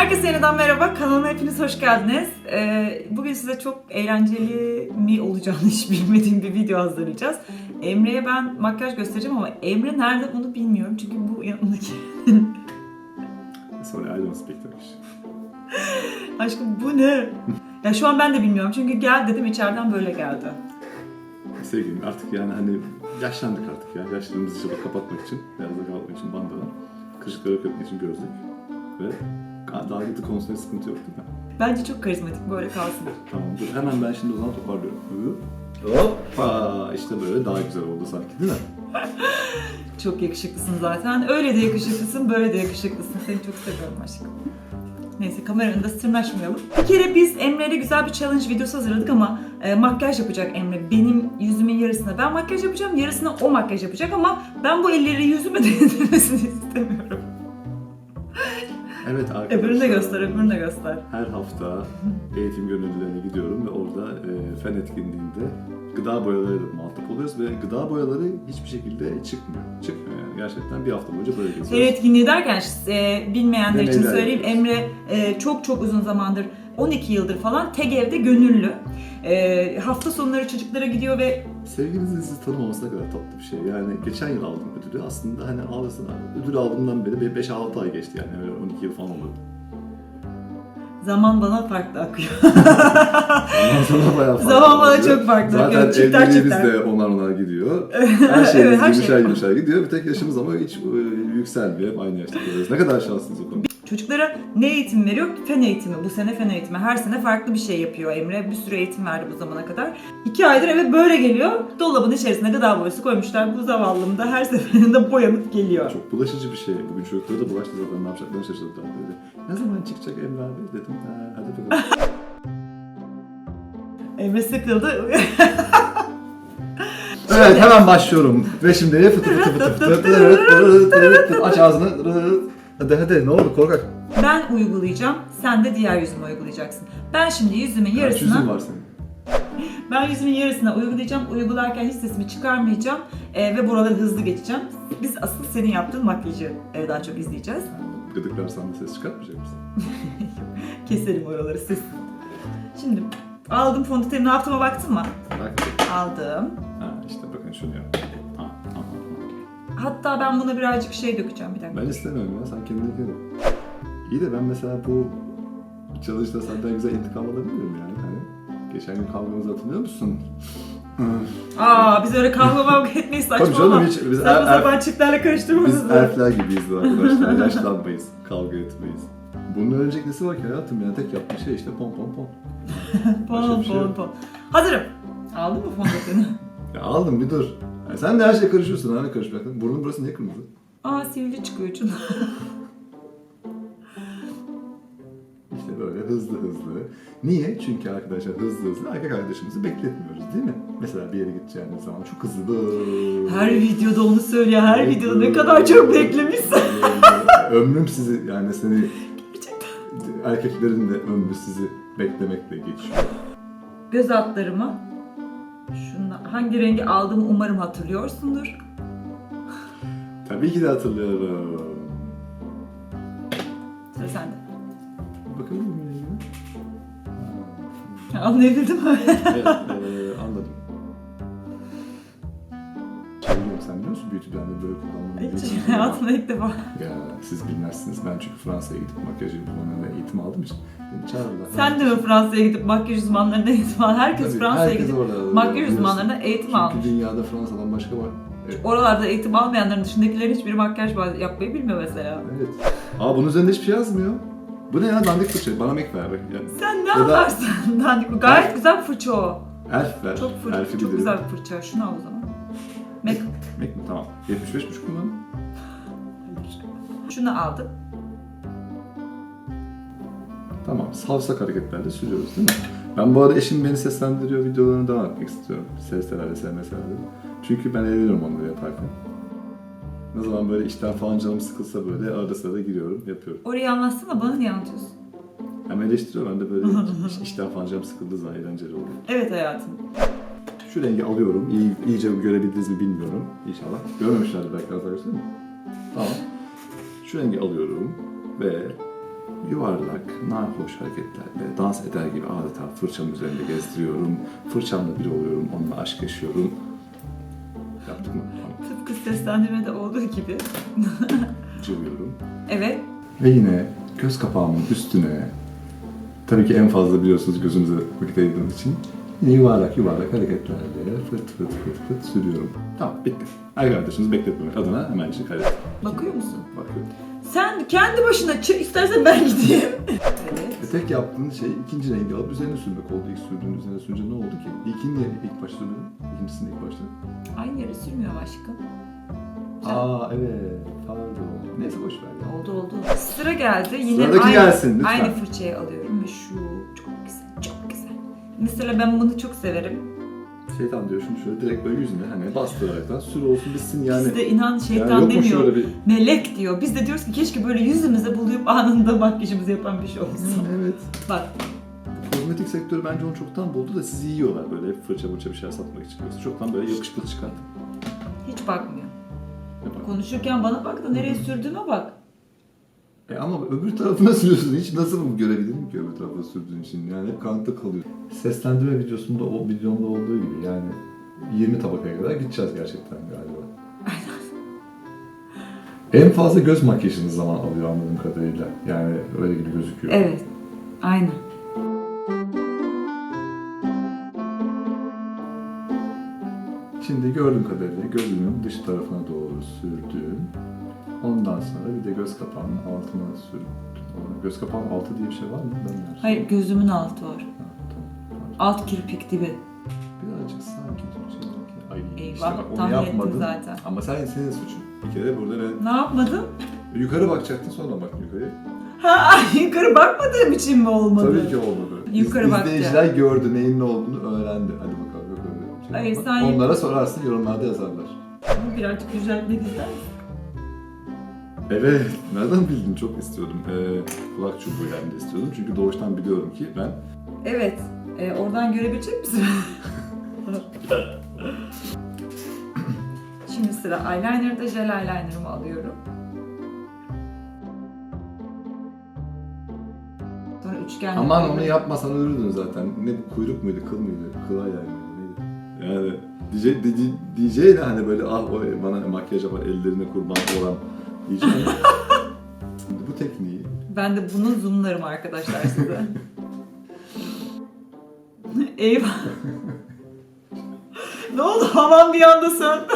Herkese yeniden merhaba. Kanalıma hepiniz hoş geldiniz. Ee, bugün size çok eğlenceli mi olacağını hiç bilmediğim bir video hazırlayacağız. Emre'ye ben makyaj göstereceğim ama Emre nerede onu bilmiyorum. Çünkü bu yanındaki... Sorry, I don't speak Turkish. Aşkım bu ne? Ya şu an ben de bilmiyorum. Çünkü gel dedim içeriden böyle geldi. Sevgilim artık yani hani yaşlandık artık ya. Yaşlılığımızı işte kapatmak için, beyazlığı kapatmak için bandana, kırışıkları etmek için gözlük ve dalgıtı konusunda sıkıntı yok değil mi? Bence çok karizmatik böyle kalsın. Tamam dur hemen ben şimdi o zaman toparlıyorum. Hoppa işte böyle daha güzel oldu sanki değil mi? Çok yakışıklısın zaten. Öyle de yakışıklısın, böyle de yakışıklısın. Seni çok seviyorum aşkım. Neyse kamera önünde sırnaşmayalım. Bir kere biz Emre'yle güzel bir challenge videosu hazırladık ama e, makyaj yapacak Emre. Benim yüzümün yarısına ben makyaj yapacağım, yarısına o makyaj yapacak ama ben bu elleri yüzüme değdirmesini istemiyorum. Öbürünü de göster, öbürünü de göster. Her hafta eğitim gönüllülerine gidiyorum ve orada e, fen etkinliğinde gıda boyalarıyla muhatap oluyoruz ve gıda boyaları hiçbir şekilde çıkmıyor. Çıkmıyor yani. Gerçekten bir hafta boyunca böyle geziyoruz. Seyir etkinliği derken e, bilmeyenler için Deneyler söyleyeyim. Emre e, çok çok uzun zamandır 12 yıldır falan TEGEV'de gönüllü. E, hafta sonları çocuklara gidiyor ve Sevgilinizin sizi tanımaması ne kadar tatlı bir şey. Yani geçen yıl aldım ödülü. Aslında hani ağlasın ödül aldığımdan beri 5-6 ay geçti yani. Öyle 12 yıl falan oldu. zaman bana farklı akıyor. Ondan sonra bayağı farklı Zaman bana oluyor. çok farklı Zaten akıyor. Çifter evliliğimiz çifter. de onar onar gidiyor. Her şeyimiz Evet, her şey. yumuşar yumuşar gidiyor. Bir tek yaşımız ama hiç e, yükselmiyor. Hep aynı yaşta kalıyoruz. Ne kadar şanslıyız o konuda. Çocuklara ne eğitim veriyor? Fen eğitimi. Bu sene fen eğitimi. Her sene farklı bir şey yapıyor Emre. Bir sürü eğitim verdi bu zamana kadar. İki aydır eve böyle geliyor. Dolabın içerisine gıda boyası koymuşlar. Bu zavallım da her seferinde boyanıp geliyor. Çok bulaşıcı bir şey. Bugün çocuklara da bulaştı zaten ne yapacaklarını şaşırdılar dedi. Ne zaman çıkacak Emre abi dedim. Ha, hadi bakalım. Emre sıkıldı. Evet hemen başlıyorum. Ve şimdi fıtı fıtı fıtı fıtı fıtı fıtı fıtı aç ağzını. Hadi hadi ne oldu korkak. ben uygulayacağım. Sen de diğer yüzüme uygulayacaksın. Ben şimdi yüzümün Kaç yarısına... yüzün var senin? Ben yüzümün yarısına uygulayacağım. Uygularken hiç sesimi çıkarmayacağım. Ee, ve buraları hızlı geçeceğim. Biz asıl senin yaptığın makyajı e, daha çok izleyeceğiz. Gıdıklarsan da ses çıkartmayacak mısın? Keselim oraları siz. Şimdi aldım fondöteni ne yaptığıma baktın mı? Bak. Aldım. Ha işte bakın şunu yap. Ha, ha, ha. Hatta ben buna birazcık şey dökeceğim bir dakika. Ben istemiyorum ya sen kendini kendin. İyi de ben mesela bu çalışta senden güzel intikam alabilirim yani. Hani geçen gün kavgamızı hatırlıyor musun? Aa biz öyle kavga mavga etmeyiz Tabii saçmalama. canım hiç biz, Saçma er, er, sapan çiftlerle karıştırmamız biz elfler gibiyiz arkadaşlar. Yaşlanmayız, kavga etmeyiz. Bunun önceki nesi var ki hayatım ya tek yaptığı şey işte pom pom pom. Başka bir şey yok. pon. Hazırım. Aldın mı fondöteni? Ya aldım bir dur. Ya sen de her şeye karışıyorsun hani karışmaktan. Burnun burası niye kırmızı? Aa sivilce çıkıyor ucundan. İşte böyle hızlı hızlı. Niye? Çünkü arkadaşlar hızlı hızlı erkek arkadaşımızı bekletmiyoruz değil mi? Mesela bir yere gideceğimiz zaman çok hızlı böyle. Her videoda onu söylüyor. Her videoda ne kadar çok beklemişsin. Ömrüm sizi yani seni erkeklerin de ömrü sizi beklemekle geçiyor. Göz altlarımı şunla, hangi rengi aldığımı umarım hatırlıyorsundur. Tabii ki de hatırlıyorum. Sıra sende. Bakalım mı? Anlayabildim mi? evet, eee, anladım. Şey yok, sen biliyor musun beauty blender böyle kullanmanın Hiç hayatımda ilk defa. Ya siz bilmezsiniz. Ben çünkü Fransa'ya gidip makyaj uzmanlığında eğitim aldığım için çağırırlar. Sen de mi Fransa'ya gidip makyaj uzmanlarına eğitim al? Herkes Tabii, Fransa'ya herkes gidip orada makyaj uzmanlarına eğitim Çünkü almış. dünyada Fransa'dan başka var. Evet. Oralarda eğitim almayanların dışındakilerin hiçbiri makyaj yapmayı bilmiyor mesela. evet. Aa bunun üzerinde hiçbir şey yazmıyor. Bu ne ya dandik fırça? Bana mek ver. bak. Yani Sen ne Ya da- yaparsın? Dandik. Gayet güzel bir fırça o. elf ver. Çok fır, Elfi çok bilirim. güzel fırça. Şunu al o zaman. Mek. Mek mi? Tamam. 75 buçuk mu lan? Şunu aldım. Tamam. Savsak hareketlerle sürüyoruz değil mi? Ben bu arada eşim beni seslendiriyor videolarını devam etmek istiyorum. SS'lerle, SMS'lerle. Çünkü ben eğleniyorum onları yaparken. Ne zaman böyle işten falan canım sıkılsa böyle arada sırada giriyorum, yapıyorum. Orayı anlatsana bana niye anlatıyorsun? Hem eleştiriyor ben de böyle iş- işten falan canım sıkıldığı zaman eğlenceli oluyor. Evet hayatım. Şu rengi alıyorum. İyi, iyice görebildiniz mi bilmiyorum. İnşallah. Görmemişlerdir belki arkadaşlar değil mi? Tamam. Şu rengi alıyorum ve yuvarlak, narhoş hareketlerle dans eder gibi adeta fırçamın üzerinde gezdiriyorum. Fırçamla bir oluyorum, onunla aşk yaşıyorum. Yaptık mı? Tıpkı seslendirmede olduğu gibi. Cıvıyorum. Evet. Ve yine göz kapağımın üstüne, tabii ki en fazla biliyorsunuz gözümüze vakit ayırdığımız için, yuvarlak yuvarlak hareketlerle fırt fırt fırt fırt sürüyorum. Tamam bitti. Arkadaşınızı bekletmemek adına hemencik hallettim. Bakıyor musun? Bakıyorum. Sen kendi başına çık istersen ben gideyim. evet. E tek yaptığın şey ikinci rengi alıp üzerine sürmek oldu. İlk sürdüğün üzerine sürünce ne oldu ki? İlkini niye ilk başta sürmedin? İkincisini ilk başta. Aynı yere sürmüyor aşkım. Sen- Aa evet. Pardon. Neyse boş ver ya. Oldu oldu. Sıra geldi. Yine Sıradaki aynı, gelsin, lütfen. aynı fırçayı alıyorum ve şu Mesela ben bunu çok severim. Şeytan diyor şunu şöyle direkt böyle yüzüne hani bastıraraktan sür olsun bitsin yani. Bizde inan yani şeytan yok mu demiyor. şöyle bir... Melek diyor. Biz de diyoruz ki keşke böyle yüzümüze bulup anında makyajımızı yapan bir şey olsun. evet. Bak Kozmetik sektörü bence onu çoktan buldu da sizi yiyorlar böyle hep fırça fırça bir şeyler satmak için. Yoksa çoktan böyle yapışıklı çıkarttı. hiç bakmıyor. Yapar. Konuşurken bana bak da nereye sürdüğüme bak. E ama öbür tarafına sürüyorsun. Hiç nasıl mı görebilirim ki öbür tarafa sürdüğün için? Yani hep kanıtta kalıyor. Seslendirme videosunda, o videomda olduğu gibi yani 20 tabakaya kadar gideceğiz gerçekten galiba. En fazla göz makyajınız zaman alıyor anladığım kadarıyla. Yani öyle gibi gözüküyor. Evet. Aynen. Şimdi gördüğüm kadarıyla gözümün dış tarafına doğru sürdüm. Ondan sonra bir de göz kapağının altına sürdüm. Göz kapağının altı diye bir şey var mı? Ben Hayır gözümün altı var. Ha, tamam. Pardon. Alt kirpik dibi. Birazcık sanki Türkçe sanki. Ay Eyvah, işte bak onu tahmin ettim yapmadın. zaten. Ama sen senin suçun. Bir kere burada ben Ne yapmadım? yukarı bakacaktın sonra baktın yukarıya. Ha yukarı bakmadığım için mi olmadı? Tabii ki olmadı. Yukarı İz- baktı. İzleyiciler gördü neyin ne olduğunu öğrendi. Hadi bakalım şey. Hayır, sen- Onlara sorarsın yorumlarda yazarlar. Bunu birazcık yüceltmek ister misin? Evet, nereden bildin? Çok istiyordum. Ee, kulak çubuğu yani de istiyordum. Çünkü doğuştan biliyorum ki ben Evet. E, oradan görebilecek misin? Şimdi sıra eyeliner'da jel eyeliner'ımı alıyorum. Sonra üçgen Aman onu yapmasan ölürdün zaten. Ne bu kuyruk muydu, kıl mıydı? Kıla yani neydi? Yani DJ, DJ, DJ ne hani böyle ah o bana makyaj yapar ellerine kurban olan Şimdi bu tekniği Ben de bunu zoomlarım arkadaşlar size. Eyvah. ne oldu? Havan bir anda söndü.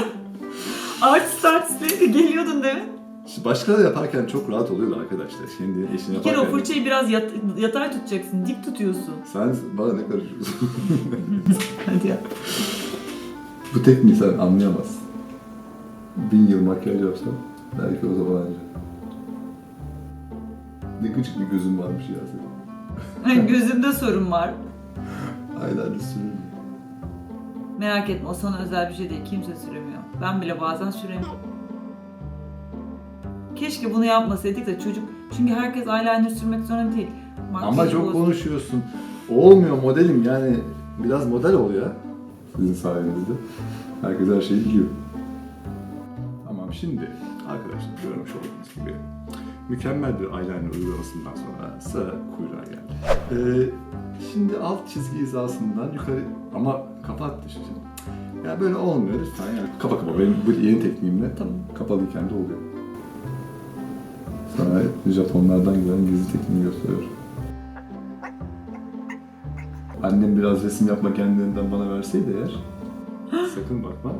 Art start deyince geliyordun değil mi? Şimdi başkaları yaparken çok rahat oluyordu arkadaşlar. Şimdi eşin Bir kere o yaparken... fırçayı biraz yat- yatay tutacaksın, dik tutuyorsun. Sen bana ne karışıyorsun? Hadi ya. bu tekniği sen anlayamazsın. Bin yıl makyaj yapsan belki o zaman anca. Ne küçük bir gözün varmış ya senin. Gözümde sorun var. Aylardır sürüyor. Merak etme o sana özel bir şey değil. Kimse süremiyor. Ben bile bazen süremiyorum. Keşke bunu yapmasaydık da çocuk... Çünkü herkes eyeliner sürmek zorunda değil. Ama Makyajı çok boz- konuşuyorsun. Olmuyor modelim yani biraz model ol ya. Sizin sayenizde. Herkes her şeyi biliyor. Şimdi arkadaşlar görmüş olduğunuz gibi mükemmel bir eyeliner uygulamasından sonra sıra kuyruğa geldi. Ee, şimdi alt çizgi hizasından yukarı ama kapat işte. Ya böyle olmuyor lütfen yani. Kapa kapa benim bu yeni tekniğimle Tamam. kapalıyken de oluyor. Sana Japonlardan gelen gizli tekniği gösteriyorum. Annem biraz resim yapma kendilerinden bana verseydi eğer. sakın bakma.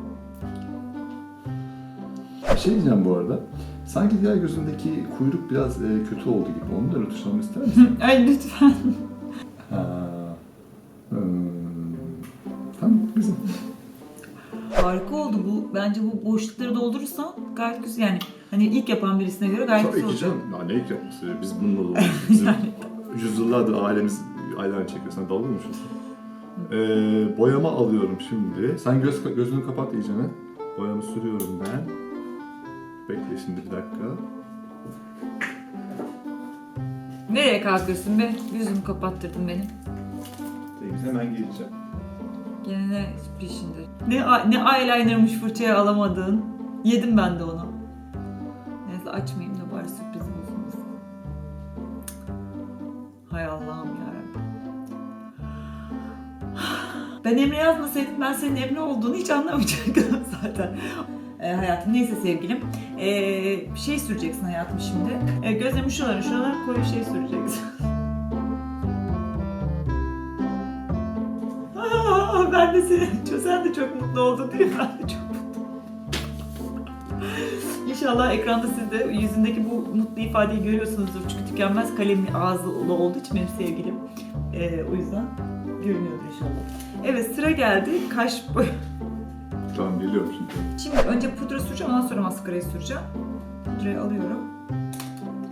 Şey diyeceğim bu arada. Sanki diğer gözündeki kuyruk biraz e, kötü oldu gibi. Onu da rötuşlamamı ister misin? Ay lütfen. ha. Hmm. Tamam güzel. Harika oldu bu. Bence bu boşlukları doldurursan gayet güzel. Yani hani ilk yapan birisine göre gayet Tabii güzel ki olacak. canım. Ya ne ilk yapması? Biz bununla doğduk. Bizim yüzyıllardır ailemiz aylar çekiyor. Sen dalga mı geçiyorsun? Ee, boyama alıyorum şimdi. Sen göz gözünü kapat iyicene. Boyamı sürüyorum ben. Bekle şimdi bir dakika. Nereye kalkıyorsun be? Yüzümü kapattırdın benim. Temiz hemen geleceğim. Gene ne peşinde? Ne, ne eyelinermış fırçaya alamadığın. Yedim ben de onu. Neyse açmayayım da bari sürpriz olsun. Hay Allah'ım ya. Ben Emre yazmasaydım ben senin Emre olduğunu hiç anlamayacaktım zaten. Ee, hayatım neyse sevgilim. Bir şey süreceksin hayatım şimdi. Ee, gözlerimin şuraları şuraları koyu şey süreceksin. Ben de seni, sen de çok mutlu oldun değil mi? Ben de çok. İnşallah ekranda siz de yüzündeki bu mutlu ifadeyi görüyorsunuzdur. Çünkü tükenmez kalemin ağzı olduğu için benim sevgilim. Ee, o yüzden görünüyordur inşallah. Evet sıra geldi. Kaş an biliyorum çünkü. Şimdi önce pudra süreceğim ondan sonra maskarayı süreceğim. Pudrayı alıyorum.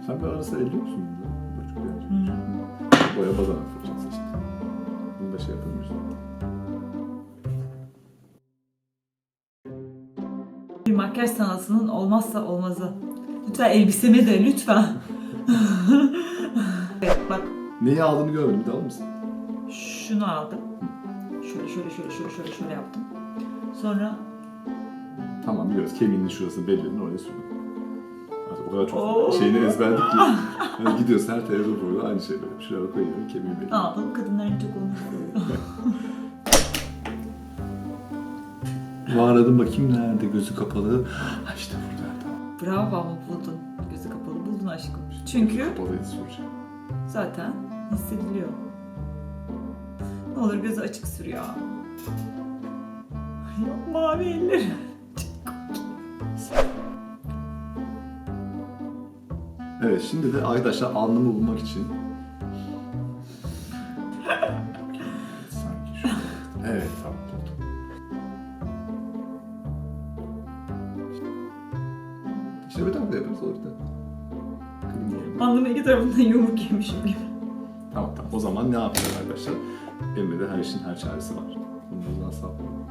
Sen bir arası elliyor musun Hı. eğlenceli. Boya badana fırçası işte. Bunu da şey yapılmış. Bir makyaj sanatının olmazsa olmazı. Lütfen elbiseme de lütfen. evet bak Neyi aldığını görmedim. Bir daha alır mısın? şunu aldım. Şöyle şöyle şöyle şöyle şöyle şöyle yaptım. Sonra Tamam biliyoruz. Kemiğinin şurası belirli oraya sürdüm. Artık o kadar çok Oo. şeyini ezberledik ki. Yani gidiyorsun her televizyon programı aynı şey böyle. Şuraya koyuyorum kemiği belirli. aldım kadınların çok seviyor. Mağaradım bakayım nerede gözü kapalı. Ha işte burada. Bravo ama buldun. Gözü kapalı buldun aşkım. Çünkü Kapalıydı süreceğim. zaten hissediliyor. Ne olur gözü açık sür ya. Ay, mavi eller. Evet şimdi de arkadaşlar alnımı bulmak için. Sanki şu. Evet tamam buldum. İşte bir tane de yaparız olur da. Alnımın iki tarafından yumruk yemişim gibi. Tamam tamam. O zaman ne yapacağız arkadaşlar? Emre'de her işin her çaresi var. Bundan sapmayalım.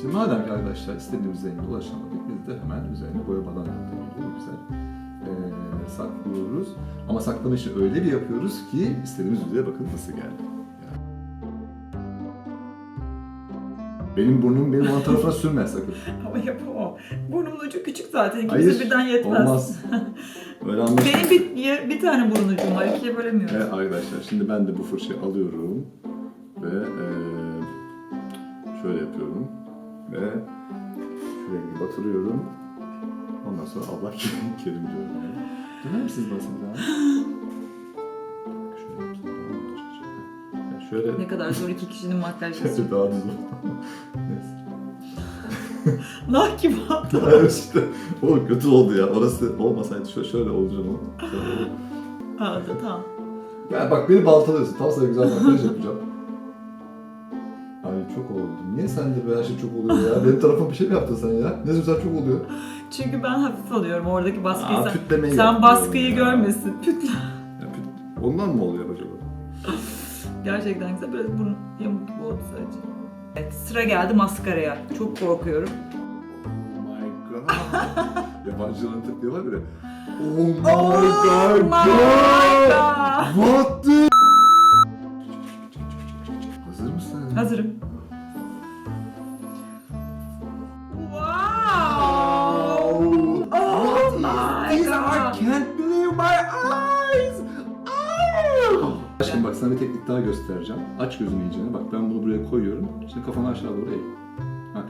Şimdi madem ki arkadaşlar istediğimiz renge ulaşamadık, biz de hemen üzerine boya badan yöntemiyle güzel ee, saklıyoruz. Ama saklama işi öyle bir yapıyoruz ki istediğimiz yüzeye bakın nasıl geldi. Yani. Benim burnum benim ana tarafına sürmez sakın. Ama yapamam. Burnumun ucu küçük zaten. İkimize Hayır, birden yetmez. olmaz. Öyle anlaşılır. Benim bir, bir, bir tane burun ucum var. ikiye bölemiyorum. Evet arkadaşlar şimdi ben de bu fırçayı alıyorum ve eee, şöyle yapıyorum ve rengi batırıyorum. Ondan sonra Allah kerim, diyorum. Yani. Döner misiniz daha? Şöyle yapsam daha mı olacak acaba? Yani şöyle Ne kadar zor iki kişinin makyajı. Gerçi daha düz oldu. Neyse. nah gibi işte o kötü oldu ya. Orası olmasaydı şöyle, şöyle olacak o. Şöyle. Aldı tamam. Ya bak beni baltalıyorsun. Tam sana güzel makyaj yapacağım. Ay çok oldu. Niye sende böyle her şey çok oluyor ya? Benim tarafıma bir şey mi yaptın sen ya? Ne güzel çok oluyor. Çünkü ben hafif alıyorum oradaki baskıyı. Aa, sen, pütlemeyi sen yapıyorum baskıyı ya. görmesin. Pütle. Ya, püt- Ondan mı oluyor acaba? Gerçekten güzel. Biraz burun yamuk gibi oldu sadece. Evet sıra geldi maskaraya. Çok korkuyorum. Oh my god. Yabancıların tıklıyor var bir de. Oh my Oh god. god. What the... Hazır mısın? Hazırım. Bak sana bir teknik daha göstereceğim. Aç gözünü iyicene. Bak ben bunu buraya koyuyorum. Şimdi kafanı aşağı doğru eğ. Ha.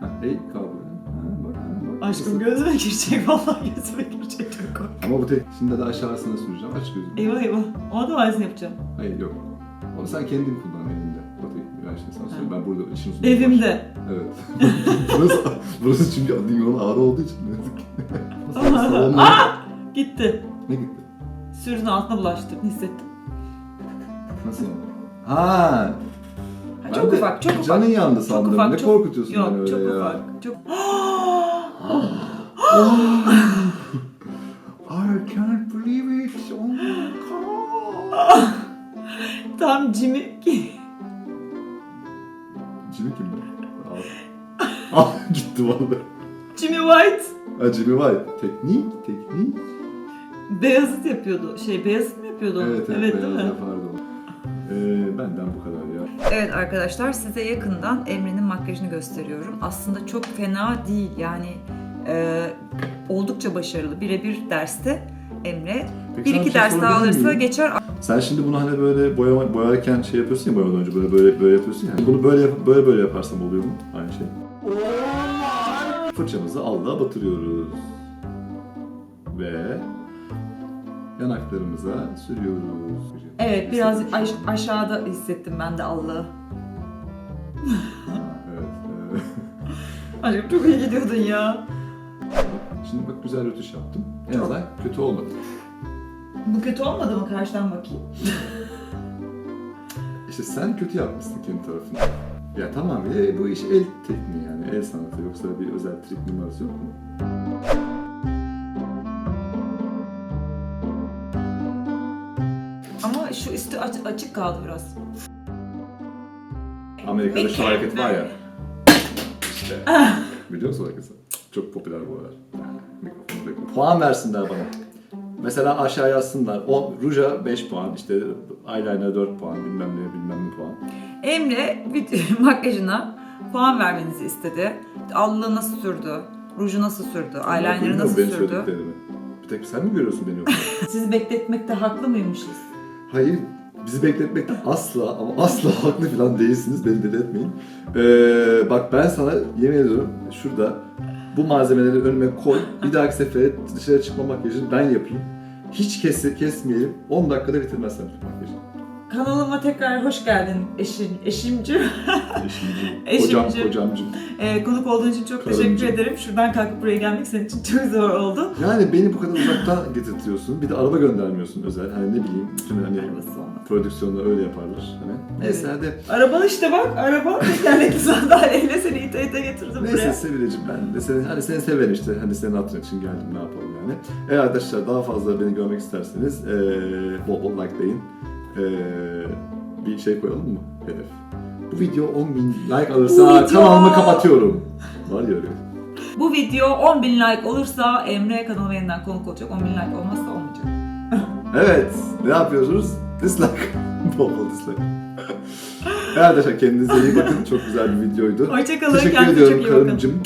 Ha. Eğ bak. Aşkım gözüme girecek vallahi gözüme girecek çok korkuyorum. Ama bu tek... Şimdi de aşağısına süreceğim. Aç gözünü. Eyvah eyvah. Ona da aynısını yapacağım. Hayır yok. Onu sen kendin kullan elinde. Bakayım ben şimdi sana söyleyeyim. Ben burada işin uzun. Evimde. Evet. burası, burası çünkü dünyanın ağrı olduğu için ne yazık ki. Aa! Gitti. ne gitti? Sürünün altına bulaştı. Hissettim. Nasıl yani? Ha, Ha, çok de ufak, çok ufak. Canın yandı Çok sandım. ufak, ne çok- korkutuyorsun Yok beni öyle çok ya. ufak. Çok... I can't believe it. Oh my god. Tam Jimmy. Jimmy? Al. Al gitti vallahi. Jimmy White. Ha Jimmy White. Teknik, teknik. Beyazıt yapıyordu. Şey Beyazıt mı yapıyordu? onu? Evet, evet, değil mi? yapardı. Ee, benden bu kadar ya. Evet arkadaşlar size yakından Emre'nin makyajını gösteriyorum. Aslında çok fena değil yani e, oldukça başarılı birebir derste Emre. Peki Bir sana iki şey ders daha sorabilir alırsa miyim? geçer. Sen şimdi bunu hani böyle boyama, boyarken şey yapıyorsun ya boyamadan önce böyle böyle böyle yapıyorsun ya. Bunu böyle yap- böyle böyle yaparsam oluyor mu? Aynı şey. Fırçamızı allığa batırıyoruz. Ve yanaklarımıza sürüyoruz. Evet biraz aş- aşağıda hissettim ben de Allah'ı. Evet. evet. Aşkım çok iyi gidiyordun ya. Şimdi bak güzel rötuş yaptım. En azından kötü olmadı. Bu kötü olmadı mı karşıdan bakayım? İşte sen kötü yapmışsın kendi tarafını. Ya tamam ya bu iş el tekniği yani el sanatı yoksa bir özel trik numarası yok mu? Şu üstü aç- açık kaldı biraz. Amerika'da şu hareket var ya. İşte. Biliyor musun hareketi? Çok popüler bu aralar. Mikrofonu. Puan versinler bana. Mesela aşağı yazsınlar. O ruja 5 puan, işte eyeliner 4 puan, bilmem ne bilmem ne puan. Emre bir- makyajına puan vermenizi istedi. Allığı nasıl sürdü? Ruju nasıl sürdü? Eyeliner'ı nasıl benim sürdü? söylediklerimi. Bir tek sen mi görüyorsun beni yoksa? Sizi bekletmekte haklı mıymışız? Hayır, bizi bekletmekte asla ama asla haklı falan değilsiniz. Beni deli. Ee, bak ben sana yemin ediyorum şurada bu malzemeleri önüme koy. Bir dahaki sefere dışarı çıkma makyajını ben yapayım. Hiç kes, kesmeyelim. 10 dakikada bitirmezsem şu makyajı. Kanalıma tekrar hoş geldin eşim, eşimci. Eşimcim. kocam, kocamcım. Ee, konuk olduğun için çok Karımcığım. teşekkür ederim. Şuradan kalkıp buraya gelmek senin için çok zor oldu. Yani beni bu kadar uzaktan getirtiyorsun. Bir de araba göndermiyorsun özel. Hani ne bileyim bütün hani Arabası prodüksiyonda öyle yaparlar. Hani. Neyse hadi. Araba işte bak, araba tekerlekli sandalyeyle seni ite ite getirdim Neyse buraya. Sevileciğim ben de seni, hani seni severim işte. Hani senin hatırın için geldim ne yapalım yani. Eğer arkadaşlar daha fazla beni görmek isterseniz eee bol bol likelayın. Eee bir şey koyalım mı hedef? Bu video 10 bin like alırsa video- kanalımı kapatıyorum. Var ya öyle. Bu video 10.000 like olursa Emre kanalıma yeniden konuk olacak. 10.000 like olmazsa olmayacak. Evet ne yapıyoruz? Dislike. bol bol dislike. Arkadaşlar kendinize iyi bakın. Çok güzel bir videoydu. Hoşçakalın. Teşekkür ediyorum çok iyi bakın. karımcım.